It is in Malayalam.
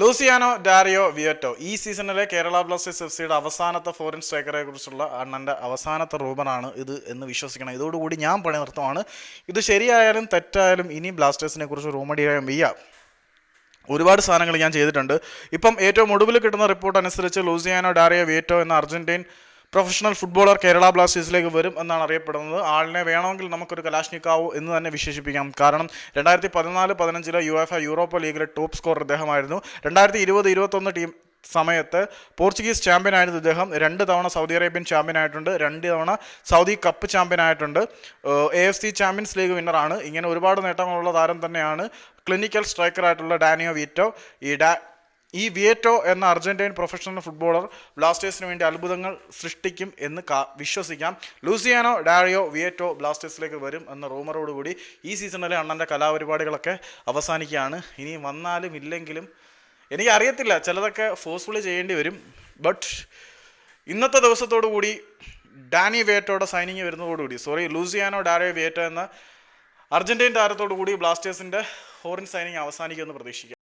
ലൂസിയാനോ ഡാരിയോ വിയറ്റോ ഈ സീസണിലെ കേരള ബ്ലാസ്റ്റേഴ്സ് എഫ് സിയുടെ അവസാനത്തെ ഫോറിൻ സ്ട്രൈക്കറെ കുറിച്ചുള്ള അണ്ണന്റെ അവസാനത്തെ റൂമറാണ് ഇത് എന്ന് വിശ്വസിക്കണം. ഇതോടുകൂടി ഞാൻ പണി നിർത്തുവാണ്. ഇത് ശരിയായാലും തെറ്റായാലും ഇനി ബ്ലാസ്റ്റേഴ്സിനെ കുറിച്ച് റൂമടിയായും വയ്യ ഒരുപാട് സാധനങ്ങൾ ഞാൻ ചെയ്തിട്ടുണ്ട്. ഇപ്പം ഏറ്റവും ഒടുവിൽ കിട്ടുന്ന റിപ്പോർട്ട് അനുസരിച്ച് ലൂസിയാനോ ഡാരിയോ വിയറ്റോ എന്ന അർജന്റീൻ പ്രൊഫഷണൽ ഫുട്ബോളർ കേരള ബ്ലാസ്റ്റേഴ്സിലേക്ക് വരും എന്നാണ് അറിയപ്പെടുന്നത്. ആളിനെ വേണമെങ്കിൽ നമുക്കൊരു കലാഷ്നിക്കാവോ എന്ന് തന്നെ വിശേഷിപ്പിക്കാം. കാരണം രണ്ടായിരത്തി പതിനാല് പതിനഞ്ചിലെ യു എഫ് യൂറോപ്പ ലീഗിലെ ടോപ്പ് സ്കോർ അദ്ദേഹമായിരുന്നു രണ്ടായിരത്തി ഇരുപത് ഇരുപത്തൊന്ന് ടീം സമയത്ത് പോർച്ചുഗീസ് ചാമ്പ്യൻ ആയിരുന്നു ഇദ്ദേഹം. രണ്ട് തവണ സൗദി അറേബ്യൻ ചാമ്പ്യൻ ആയിട്ടുണ്ട്. രണ്ട് തവണ സൗദി കപ്പ് ചാമ്പ്യൻ ആയിട്ടുണ്ട്. A F C champions league വിന്നറാണ് ഇങ്ങനെ ഒരുപാട് നേട്ടങ്ങളുള്ള താരം തന്നെയാണ് ക്ലിനിക്കൽ സ്ട്രൈക്കറായിട്ടുള്ള ഡാനിയോ വീറ്റോ. ഈ ഡാ ഈ വിയറ്റോ എന്ന അർജന്റൈൻ പ്രൊഫഷണൽ ഫുട്ബോളർ ബ്ലാസ്റ്റേഴ്സിന് വേണ്ടി അത്ഭുതങ്ങൾ സൃഷ്ടിക്കും എന്ന് വിശ്വസിക്കാം. ലൂസിയാനോ ഡാരിയോ വിയറ്റോ ബ്ലാസ്റ്റേഴ്സിലേക്ക് വരും എന്ന റൂമറോടുകൂടി ഈ സീസണിലെ അണ്ണന്റെ കലാപരിപാടികളൊക്കെ അവസാനിക്കുകയാണ്. ഇനി വന്നാലും ഇല്ലെങ്കിലും എനിക്കറിയത്തില്ല ചിലതൊക്കെ ഫോഴ്സ്ഫുള്ളി ചെയ്യേണ്ടി വരും. ബട്ട് ഇന്നത്തെ ദിവസത്തോടു കൂടി ഡാനി വേറ്റോയുടെ സൈനിങ് വരുന്നതോടുകൂടി സോറി ലൂസിയാനോ ഡാരിയോ വിയറ്റോ എന്ന അർജന്റീൻ താരത്തോടു കൂടി ബ്ലാസ്റ്റേഴ്സിന്റെ ഹോറിൻ സൈനിങ് അവസാനിക്കുമെന്ന് പ്രതീക്ഷിക്കാം.